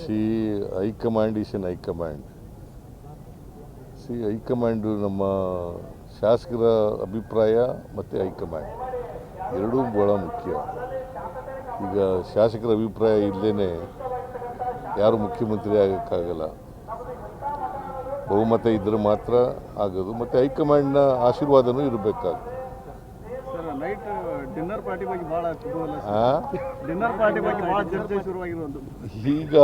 C high command is an high command. C high command ನಮ್ಮ ಶಾಸಕರ ಅಭಿಪ್ರಾಯ ಮತ್ತು ಹೈಕಮಾಂಡ್. ಎರಡೂ ಬಹಳ ಮುಖ್ಯ. ಈಗ ಶಾಸಕರ ಅಭಿಪ್ರಾಯ ಇಲ್ಲದೇ ಯಾರು ಮುಖ್ಯಮಂತ್ರಿ ಆಗೋಕ್ಕಾಗಲ್ಲ. ಬಹುಮತ ಇದ್ದರೆ ಮಾತ್ರ ಆಗೋದು. ಮತ್ತು ಹೈಕಮಾಂಡ್ನ ಆಶೀರ್ವಾದನೂ ಇರಬೇಕಾಗ್ತದೆ. ಸರ್ ನೈಟ್ ಡಿನ್ನರ್ ಪಾರ್ಟಿ ಬಗ್ಗೆ ಬಹಳ ಡಿನ್ನರ್ ಪಾರ್ಟಿ ಬಗ್ಗೆ ಬಹಳ ಚರ್ಚೆ ಶುರುವಾಗಿರೋದು ಈಗ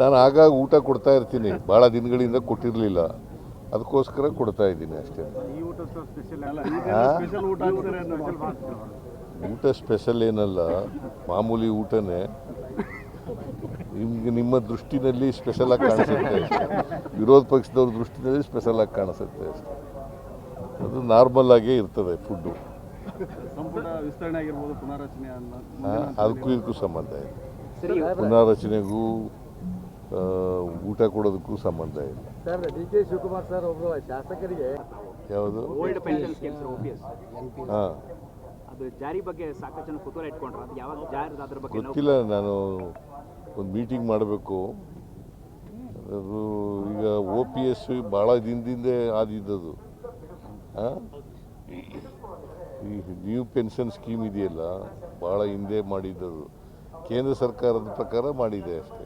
ನಾನು ಆಗಾಗ ಊಟ ಕೊಡ್ತಾ ಇರ್ತೀನಿ. ಭಾಳ ದಿನಗಳಿಂದ ಕೊಟ್ಟಿರಲಿಲ್ಲ. ಅದಕ್ಕೋಸ್ಕರ ಕೊಡ್ತಾ ಇದ್ದೀನಿ ಅಷ್ಟೇ. ಊಟ ಸ್ಪೆಷಲ್ ಏನಲ್ಲ ಮಾಮೂಲಿ ಊಟನೇ. ನಿಮ್ಗೆ ನಿಮ್ಮ ದೃಷ್ಟಿನಲ್ಲಿ ಸ್ಪೆಷಲ್ ಆಗಿ ಕಾಣಿಸುತ್ತೆ ವಿರೋಧ ಪಕ್ಷದವ್ರ ದೃಷ್ಟಿನಲ್ಲಿ ಸ್ಪೆಷಲ್ ಆಗಿ ಕಾಣಿಸುತ್ತೆ ಅಷ್ಟೇ. ಅದು ನಾರ್ಮಲ್ ಆಗೇ ಇರ್ತದೆ ಫುಡ್ಡು ಸಂಪುಟ ವಿಸ್ತರಣೆ ಆಗಿರ್ಬೋದು ಪುನಾರಚನೆ ಅನ್ನೋ ಅದಕ್ಕೂ ಇದಕ್ಕೂ ಸಂಬಂಧ ಇಲ್ಲ. ಪುನಾರಚನೆಗೂ ಊಟ ಕೊಡೋದಕ್ಕೂ ಸಂಬಂಧ ಇಲ್ಲ. Sir D K Shivakumar sir ಒಬ್ರು ಶಾಸಕರಿಗೆ ಯಾವುದು? ಓಲ್ಡ್ ಪೆನ್ಷನ್ ಪಿ ಹಾಂ ಅದು ಜಾರಿ ಬಗ್ಗೆ ಸಾಕಷ್ಟು ಜನ ಕುತೂಹಲ ಇಟ್ಕೊಂಡ್ರು. ಅದು ಯಾವಾಗ ಜಾರಿ ಅದ್ರ ಬಗ್ಗೆ ಗೊತ್ತಿಲ್ಲ ನಾನು ಒಂದು ಮೀಟಿಂಗ್ ಮಾಡಬೇಕು. ಅದು ಈಗ ಓ ಪಿ ಎಸ್ ಭಾಳ ದಿನದಿಂದ ಆದಿದ್ದದು. ಆ? ಈ ನ್ಯೂ ಪೆನ್ಷನ್ ಸ್ಕೀಮ್ ಇದೆಯಲ್ಲ ಭಾಳ ಹಿಂದೆ ಮಾಡಿದ್ದರು ಕೇಂದ್ರ ಸರ್ಕಾರದ ಪ್ರಕಾರ ಮಾಡಿದೆ ಅಷ್ಟೇ.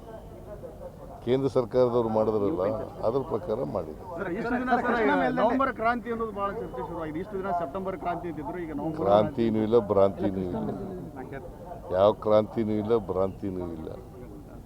ಕೇಂದ್ರ ಸರ್ಕಾರದವ್ರು ಮಾಡಿದ್ರಲ್ಲ ಅದ್ರ ಪ್ರಕಾರ ಮಾಡಿದೆ. ನವೆಂಬರ್ ಕ್ರಾಂತಿ ಅನ್ನೋದು ಭಾಳ ಚರ್ಚೆ ಶುರುವಾಗಿದೆ. ಇಷ್ಟು ದಿನ ಸೆಪ್ಟೆಂಬರ್ ಕ್ರಾಂತಿ ಅಂತಿದ್ರು ಈಗ ನವೆಂಬರ್ ಕ್ರಾಂತಿನೂ ಇಲ್ಲ ಭ್ರಾಂತಿನೂ ಇಲ್ಲ. ಯಾವ ಕ್ರಾಂತಿನೂ ಇಲ್ಲ ಭ್ರಾಂತಿನೂ ಇಲ್ಲ.